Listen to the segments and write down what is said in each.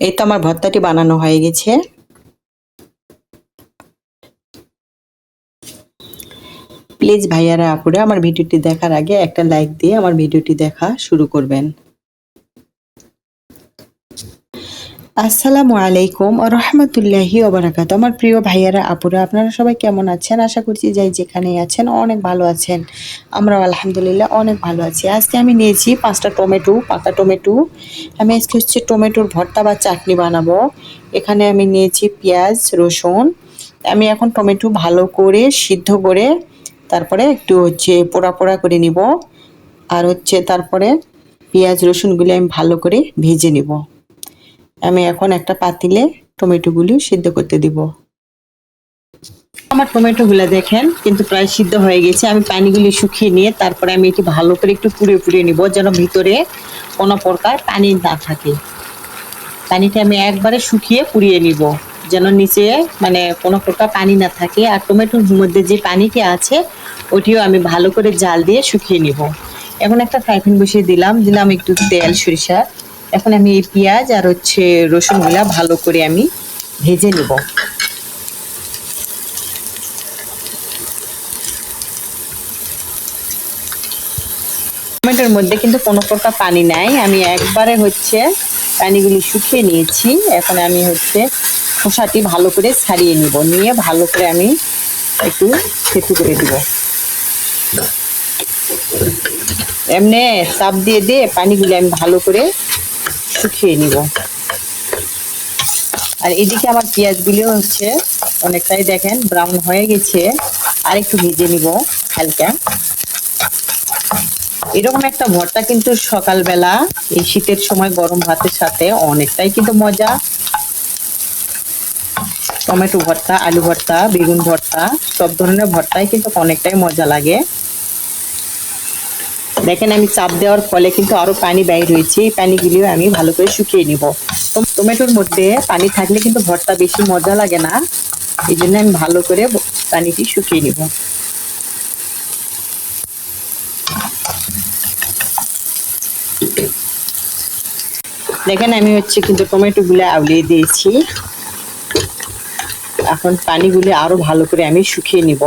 এই তো আমার ভর্তাটি বানানো হয়ে গেছে। প্লিজ ভাইয়ারা আপুরা, আমার ভিডিওটি দেখার আগে একটা লাইক দিয়ে আমার ভিডিওটি দেখা শুরু করবেন। আসসালামু আলাইকুম রহমতুল্লাহি ওবরাকাত আমার প্রিয় ভাইয়ারা, আপুরা, আপনারা সবাই কেমন আছেন? আশা করছি যাই যেখানে আছেন অনেক ভালো আছেন। আমরাও আলহামদুলিল্লাহ অনেক ভালো আছি। আজকে আমি নিয়েছি পাঁচটা টমেটো, পাকা টমেটো। আমি আজকে হচ্ছে টমেটোর ভর্তা বা চাটনি বানাবো। এখানে আমি নিয়েছি পেঁয়াজ, রসুন। আমি এখন টমেটো ভালো করে সিদ্ধ করে তারপরে একটু হচ্ছে পোড়া পোড়া করে নিব। আর হচ্ছে তারপরে পেঁয়াজ, রসুনগুলি আমি ভালো করে ভেজে নিব। আমি এখন একটা পাতিলে টমেটোগুলি সিদ্ধ করতে দিব। আমার টমেটোগুলো দেখেন, কিন্তু প্রায় সিদ্ধ হয়ে গেছে। আমি পানিগুলি শুকিয়ে নিয়ে তারপরে আমি এটি ভালো করে একটু পুড়ে পুড়িয়ে নিব, যেন ভিতরে কোনো প্রকার পানি না থাকে। পানিটা আমি একবারে শুকিয়ে পুড়িয়ে নিব, যেন নিচে মানে কোনো প্রকার পানি না থাকে। আর টমেটোর মধ্যে যে পানিটি আছে, ওটিও আমি ভালো করে জাল দিয়ে শুকিয়ে নিব। এখন একটা ফ্রাই প্যান বসিয়ে দিলাম। দিলাম একটু তেল, সরিষা। এখন আমি এই পেঁয়াজ আর হচ্ছে রসুনগুলা ভালো করে আমি ভেজে নিব। টমেটোর মধ্যে কিন্তু কোনো প্রকার পানি নাই। আমি একবারে হচ্ছে পানিগুলি শুকিয়ে নিয়েছি। এখন আমি হচ্ছে খোসাটি ভালো করে ছাড়িয়ে নিব। নিয়ে ভালো করে আমি একটু সেতু করে দিব। এমনি চাপ দিয়ে দিয়ে পানিগুলি আমি ভালো করে শুকিয়ে নিব। আর এদিকে আমার পেঁয়াজগুলিও হচ্ছে অনেকটাই দেখেন ব্রাউন হয়ে গেছে। আর একটু ভেজে নিব হালকা। এরকম একটা ভর্তা কিন্তু সকালবেলা এই শীতের সময় গরম ভাতের সাথে অনেকটাই কিন্তু মজা। টমেটো ভর্তা, আলু ভর্তা, বেগুন ভর্তা, সব ধরনের ভর্তাই কিন্তু অনেকটাই মজা লাগে। দেখেন আমি চাপ দেওয়ার ফলে কিন্তু আরও পানি বাইর হয়েছে। এই পানিগুলিও আমি ভালো করে শুকিয়ে নিব। টমেটোর মধ্যে পানি থাকলে কিন্তু ভর্তা বেশি মজা লাগে না। এই জন্য আমি ভালো করে পানিটি শুকিয়ে নিব। দেখেন আমি হচ্ছে কিন্তু টমেটো গুলো আউলিয়ে দিয়েছি। এখন পানিগুলি আরও ভালো করে আমি শুকিয়ে নিব।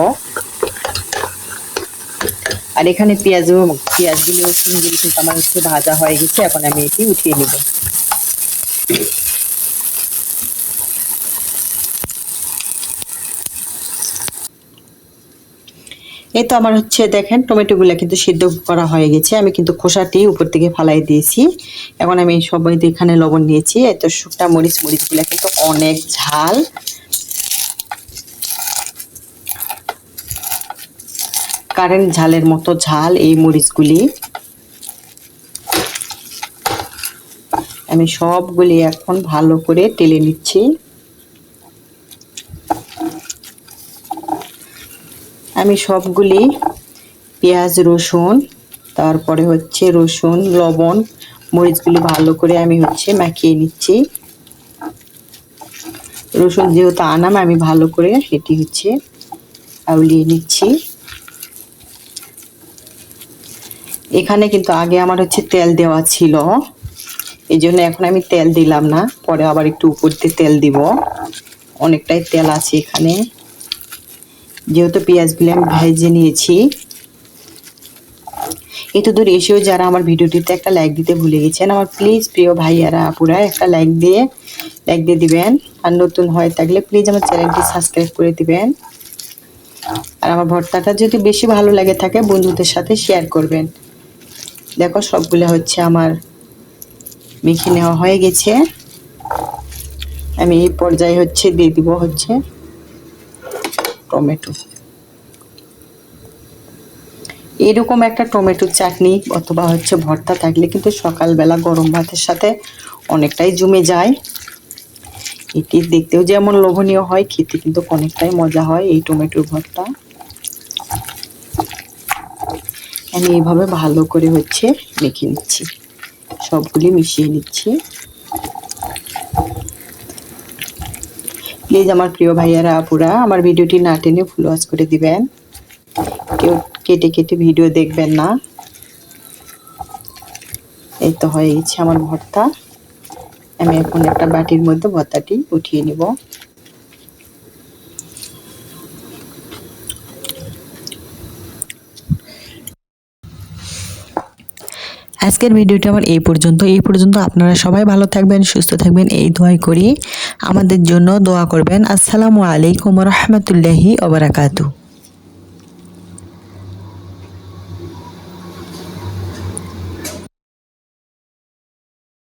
আর এখানে পেঁয়াজ পেঁয়াজগুলি রসুনগুলি কিন্তু আমার হচ্ছে ভাজা হয়ে গেছে, এখন আমি এটি উঠিয়ে নিব। এই তো আমার হচ্ছে দেখেন, টমেটোগুলো কিন্তু সিদ্ধ করা হয়ে গেছে। আমি কিন্তু খোসাটি উপর থেকে ফালাই দিয়েছি। এখন আমি সবাই এখানে লবণ নিয়েছি এই তো শুকনা মরিচ, মরিচগুলো কিন্তু অনেক ঝাল। কারেন্ট ঝালের মতো ঝাল এই মরিচগুলি। আমি সবগুলি এখন ভালো করে টেলে নিচ্ছি। আমি সবগুলি পেঁয়াজ, রসুন, তারপরে হচ্ছে রসুন, লবণ, মরিচগুলি ভালো করে আমি হচ্ছে মাখিয়ে নিচ্ছি। রসুন যেহেতু আনাম, আমি ভালো করে সেটি হচ্ছে আউলিয়ে নিচ্ছি। এখানে কিন্তু আগে আমার হচ্ছে তেল দেওয়া ছিল। এই জন্য এখন আমি তেল দিলাম না, পরে আবার একটু উপর দিয়ে তেল দিব। অনেকটাই তেল আছে এখানে। যেহেতু পেঁয়াজগুলি আমি ভেজে নিয়েছি। এত দূর এসেও যারা আমার ভিডিওটিতে একটা লাইক দিতে ভুলে গেছেন, আমার প্লিজ প্রিয় ভাইয়ারা, আপুরা, একটা লাইক দিয়ে লাইক দিয়ে দিবেন। আর নতুন হয়ে থাকলে প্লিজ আমার চ্যানেলটি সাবস্ক্রাইব করে দিবেন। আর আমার ভর্তাটা যদি বেশি ভালো লাগে থাকে, বন্ধুদের সাথে শেয়ার করবেন। দেখো, সবগুলো হচ্ছে আমার মেখে নেওয়া হয়ে গেছে। আমি এই পর্যায়ে হচ্ছে দিয়ে দিব হচ্ছে টমেটো। এরকম একটা টমেটোর চাটনি অথবা হচ্ছে ভর্তা থাকলে কিন্তু সকালবেলা গরম ভাতের সাথে অনেকটাই জমে যায়। এটি দেখতেও যেমন লোভনীয় হয়, খেতে কিন্তু অনেকটাই মজা হয় এই টমেটোর ভর্তা। আমি এইভাবে ভালো করে হচ্ছে মেখে নিচ্ছি। সবগুলি মিশিয়ে নিচ্ছি। প্লিজ আমার প্রিয় ভাইয়ারা, আপুরা, আমার ভিডিওটি না টেনে ফুল ওয়াচ করে দিবেন। কেউ কেটে কেটে ভিডিও দেখবেন না। এই তো হয়ে গেছে আমার ভর্তা। আমি এখন একটা বাটির মধ্যে ভর্তাটি উঠিয়ে নিব। আজকের ভিডিওটা আমার এই পর্যন্ত। এই পর্যন্ত আপনারা সবাই ভালো থাকবেন, সুস্থ থাকবেন, এই দোয়াই করি। আমাদের জন্য দোয়া করবেন। আসসালামু আলাইকুম রহমতুল্লাহি ওবরাকাতু